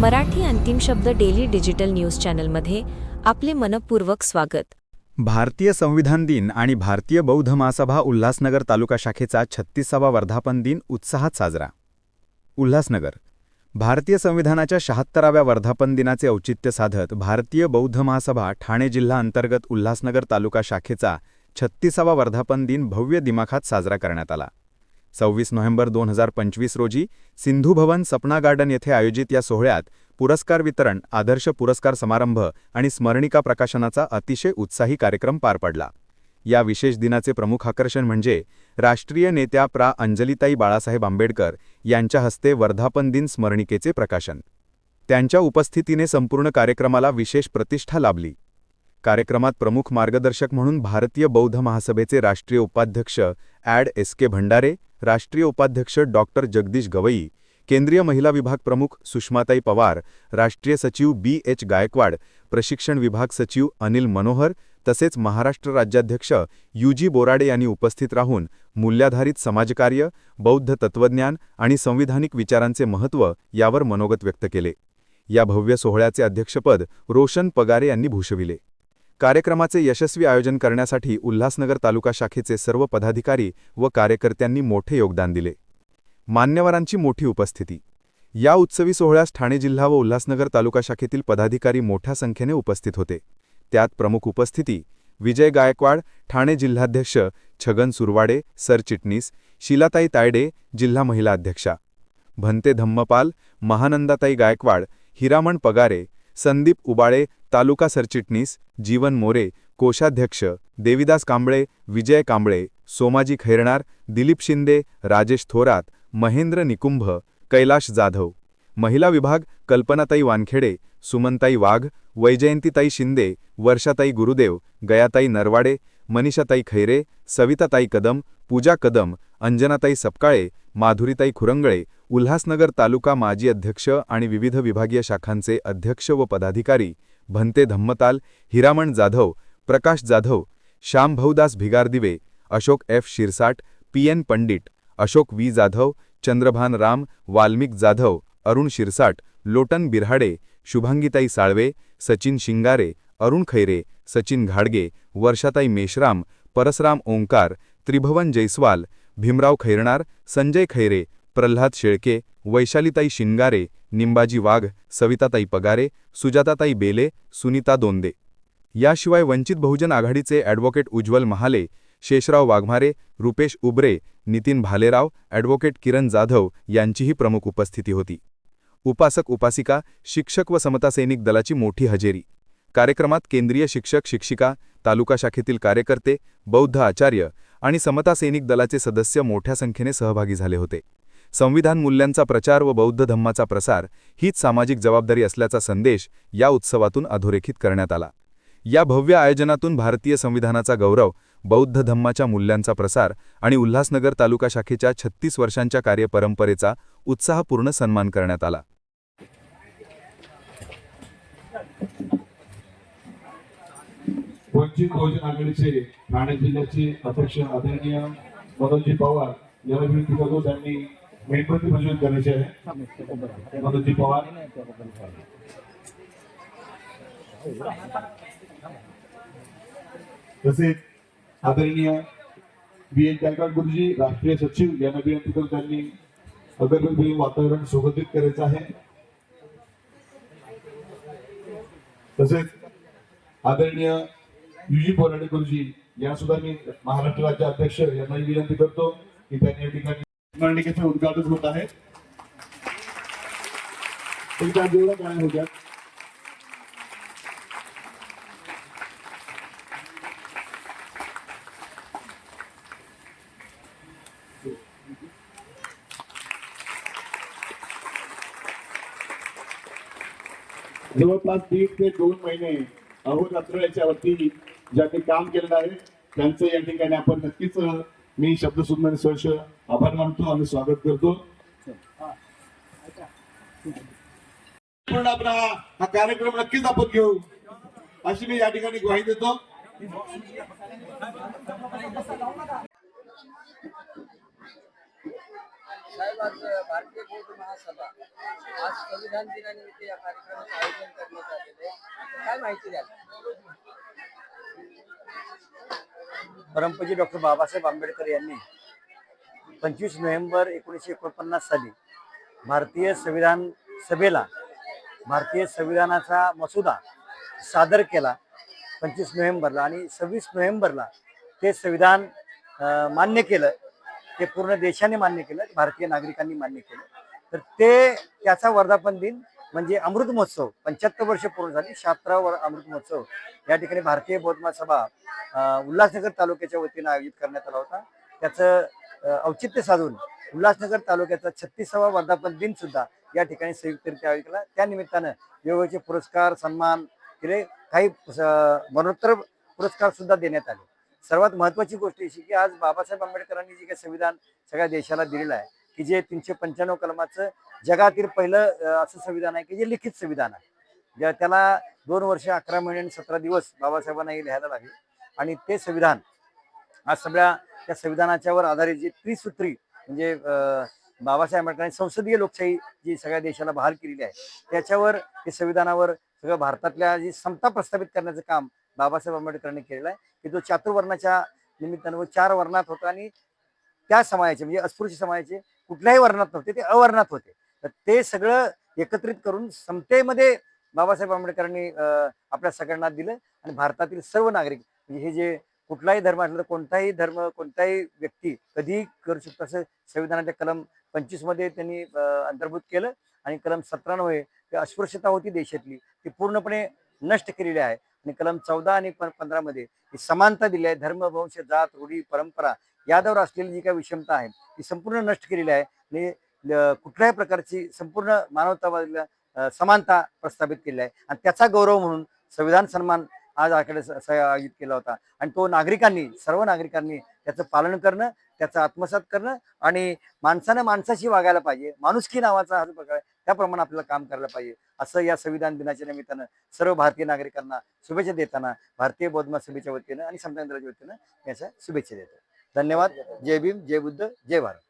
मराठी अंतिम शब्द daily digital news चॅनलमध्ये आपले मनपूर्वक स्वागत. भारतीय संविधान दिन आणि भारतीय बौद्ध महासभा उल्हासनगर तालुका शाखेचा छत्तीसावा वर्धापन दिन उत्साहात साजरा. उल्हासनगर भारतीय संविधानाच्या शहात्तराव्या वर्धापन दिनाचे औचित्य साधत भारतीय बौद्ध महासभा ठाणे जिल्हा अंतर्गत उल्हासनगर तालुका शाखेचा छत्तीसावा वर्धापन दिन भव्य दिमाखात साजरा करण्यात आला. सव्वीस नोव्हेंबर दोन हजार पंचवीस रोजी सिंधू भवन सपना गार्डन येथे आयोजित या सोहळ्यात पुरस्कार वितरण आदर्श पुरस्कार समारंभ आणि स्मरणिका प्रकाशनाचा अतिशय उत्साही कार्यक्रम पार पडला. या विशेष दिनाचे प्रमुख आकर्षण म्हणजे राष्ट्रीय नेत्या प्रा. अंजलिताई बाळासाहेब आंबेडकर यांच्या हस्ते वर्धापन दिन स्मरणिकेचे प्रकाशन. त्यांच्या उपस्थितीने संपूर्ण कार्यक्रमाला विशेष प्रतिष्ठा लाभली. कार्यक्रमात प्रमुख मार्गदर्शक म्हणून भारतीय बौद्ध महासभेचे राष्ट्रीय उपाध्यक्ष ॲड एस के भंडारे राष्ट्रीय उपाध्यक्ष डॉक्टर जगदीश गवई केंद्रीय महिला विभाग प्रमुख सुषमाताई पवार राष्ट्रीय सचिव बी एच गायकवाड प्रशिक्षण विभाग सचिव अनिल मनोहर तसेच महाराष्ट्र राज्याध्यक्ष यू जी बोराडे यांनी उपस्थित राहून मूल्याधारित समाजकार्य बौद्ध तत्त्वज्ञान आणि संविधानिक विचारांचे महत्त्व यावर मनोगत व्यक्त केले. या भव्य सोहळ्याचे अध्यक्षपद रोशन पगारे यांनी भूषविले. कार्यक्रमाचे यशस्वी आयोजन करण्यासाठी उल्हासनगर तालुका शाखेचे सर्व पदाधिकारी व कार्यकर्त्यांनी मोठे योगदान दिले. मान्यवरांची मोठी उपस्थिती. या उत्सवी सोहळ्यास ठाणे जिल्हा व उल्हासनगर तालुका शाखेतील पदाधिकारी मोठ्या संख्येने उपस्थित होते. त्यात प्रमुख उपस्थिती विजय गायकवाड ठाणे जिल्हाध्यक्ष छगन सुरवाडे सरचिटणीस शिलाताई तायडे जिल्हा महिला अध्यक्षा. भंते धम्मपाल महानंदाताई गायकवाड हिरामण पगारे संदीप उबाळे तालुका सरचिटणीस जीवन मोरे कोषाध्यक्ष देविदास कांबळे विजय कांबळे सोमाजी खैरणार दिलीप शिंदे राजेश थोरात महेंद्र निकुंभ कैलाश जाधव. महिला विभाग कल्पनाताई वानखेडे सुमनताई वाघ वैजयंतीताई शिंदे वर्षाताई गुरुदेव गयाताई नरवाडे मनीषाताई खैरे सविताताई कदम पूजा कदम अंजनाताई सपकाळे माधुरीताई खुरंगळे उल्हासनगर तालुका माजी अध्यक्ष आणि विविध विभागीय शाखांचे अध्यक्ष व पदाधिकारी Bhante Dhammatal Hiraman Jadhav Prakash Jadhav Shyambhaudas Bhigardive Ashok F Shirsat P N Pandit Ashok V Jadhav Chandrabhan Ram Valmik Jadhav Arun Shirsat Lotan Birhade शुभांगीताई Salve Sachin Shingare Arun Khaire Sachin घाडगे वर्षाताई मेश्राम परसराम ओंकार त्रिभवन जैस्वाल भीमराव खैरणार संजय खैरे प्रल्हाद शेळके वैशालीताई शिंगारे निंबाजी वाघ सविताताई पगारे सुजाताताई बेले सुनीता दोंदे. याशिवाय वंचित बहुजन आघाडीचे ॲडव्होकेट उज्ज्वल महाले शेषराव वाघमारे रुपेश उबरे नितीन भालेराव ॲडव्होकेट किरण जाधव यांचीही प्रमुख उपस्थिती होती. उपासक उपासिका शिक्षक व समता सैनिक दलाची मोठी हजेरी. कार्यक्रमात केंद्रीय शिक्षक शिक्षिका तालुका शाखेतील कार्यकर्ते बौद्ध आचार्य आणि समता सैनिक दलाचे सदस्य मोठ्या संख्येने सहभागी झाले होते. संविधान मूल्यांचा प्रचार व बौद्ध धम्माचा प्रसार हीच सामाजिक जबाबदारी असल्याचा संदेश या उत्सवातून अधोरेखित करण्यात आला. या भव्य आयोजनातून भारतीय संविधानाचा गौरव बौद्ध धम्माच्या मूल्यांचा प्रसार आणि उल्हासनगर तालुका शाखेच्या छत्तीस वर्षांच्या कार्यपरंपरेचा उत्साहपूर्ण सन्मान करण्यात आला. वंचित बहुजन आघाडीचे ठाणे जिल्ह्याचे अध्यक्ष आदरणीय मनोजी पवार याला त्यांनी मेणबत्ती प्रज्वलित करायची आहे. मनोजी पवार. तसेच आदरणीय बी एन गायकवाड गुरुजी राष्ट्रीय सचिव यांना विनंती करून त्यांनी अगरबत्ती वातावरण सुगंधित करायचं आहे. तसेच आदरणीय युजी बोराडे गुरुजी या सुद्धा मी महाराष्ट्र राज्य अध्यक्ष यांनाही विनंती करतो की त्यांनी या ठिकाणी स्मरणिकेचे उद्घाटन होत आहे. तुमच्या जेवढ्या काय होत्या जवळपास दीड ते दोन महिने अहोरात्र याच्यावरती ज्यांनी काम केलेलं आहे त्यांचं या ठिकाणी आपण नक्कीच मी शब्दसुंदर सहर्ष आभार मानतो आणि स्वागत करतो. पण आपण हा हा कार्यक्रम नक्कीच आपण घेऊ. अशी मी या ठिकाणी ग्वाही देतो. साहेब आज भारतीय बौद्ध महासभा आज संविधान दिनानिमित्त या कार्यक्रमाचं आयोजन करण्यात आलेलं आहे. काय माहिती द्याल? परमपूज्य डॉक्टर बाबासाहेब आंबेडकर यांनी पंचवीस नोव्हेंबर एकोणीसशे एकोणपन्नास साली भारतीय संविधान सभेला भारतीय संविधानाचा मसुदा सादर केला पंचवीस नोव्हेंबरला आणि सव्वीस नोव्हेंबरला ते संविधान मान्य केलं. ते पूर्ण देशाने मान्य केलं भारतीय नागरिकांनी मान्य केलं. तर ते त्याचा वर्धापन दिन म्हणजे अमृत महोत्सव पंच्याहत्तर वर्ष पूर्ण झाली शहात्तरावा अमृत महोत्सव. या ठिकाणी भारतीय बौद्ध महासभा उल्हासनगर तालुक्याच्या वतीनं आयोजित करण्यात आला होता. त्याचं औचित्य साधून उल्हासनगर तालुक्याचा छत्तीसावा वर्धापन दिन सुद्धा या ठिकाणी संयुक्तरित्या आयोजित केला. त्या निमित्तानं वेगवेगळे पुरस्कार सन्मान केले काही मरणोत्तर पुरस्कार सुद्धा देण्यात आले. सर्वात महत्वाची गोष्ट अशी की आज बाबासाहेब आंबेडकरांनी जे काही संविधान सगळ्या देशाला दिलेलं आहे की जे तीनशे पंच्याण्णव कलमाचं जगातील पहिलं असं संविधान आहे की जे लिखित संविधान आहे. ज्या त्याला दोन वर्ष अकरा महिने आणि सतरा दिवस बाबासाहेबांना हे लिहायला लागले. आणि ते संविधान आज सगळ्या त्या संविधानाच्यावर आधारित जी त्रिसूत्री म्हणजे बाबासाहेब आंबेडकरांनी संसदीय लोकशाही जी सगळ्या देशाला बहाल केलेली आहे त्याच्यावर ते संविधानावर सगळं भारतातल्या जी समता प्रस्थापित करण्याचं काम बाबासाहेब आंबेडकरांनी केलेलं आहे की जो चातुर्वर्णाच्या निमित्तानं व चार वर्णात होता आणि त्या समाजाचे म्हणजे अस्पृश्य समाजाचे कुठल्याही वर्णात नव्हते ते अवर्णात होते. तर ते सगळं एकत्रित करून समतेमध्ये बाबासाहेब आंबेडकरांनी आपल्या सगळ्यांना दिलं आणि भारतातील सर्व नागरिक म्हणजे हे जे कुठलाही धर्म असला तर कोणताही धर्म कोणताही व्यक्ती कधीही करू शकतो असं संविधानाच्या कलम पंचवीसमध्ये त्यांनी अंतर्भूत केलं आणि कलम सतरानव्वे ते अस्पृश्यता होती देशातली ती पूर्णपणे नष्ट केलेली आहे. आणि कलम चौदा आणि पंधरामध्ये ही समानता दिली आहे धर्म वंश जात रूढी परंपरा यादवर असलेली जी काही विषमता आहे ती संपूर्ण नष्ट केलेली आहे. आणि कुठल्याही प्रकारची संपूर्ण मानवतावादीला समानता प्रस्थापित केली आहे. आणि त्याचा गौरव म्हणून संविधान सन्मान आज आकडे आयोजित केला होता. आणि तो नागरिकांनी सर्व नागरिकांनी त्याचं पालन करणं त्याचं आत्मसात करणं आणि माणसानं माणसाशी वागायला पाहिजे. माणुसकी नावाचा हा जो प्रकार आहे त्याप्रमाणे आपल्याला काम करायला पाहिजे. असं या संविधान दिनाच्या निमित्तानं सर्व भारतीय नागरिकांना शुभेच्छा देताना भारतीय बौद्ध सभेच्या वतीनं आणि समतांत्राच्या वतीनं याच्या शुभेच्छा देतो. धन्यवाद. जय भीम जय बुद्ध जय भारत.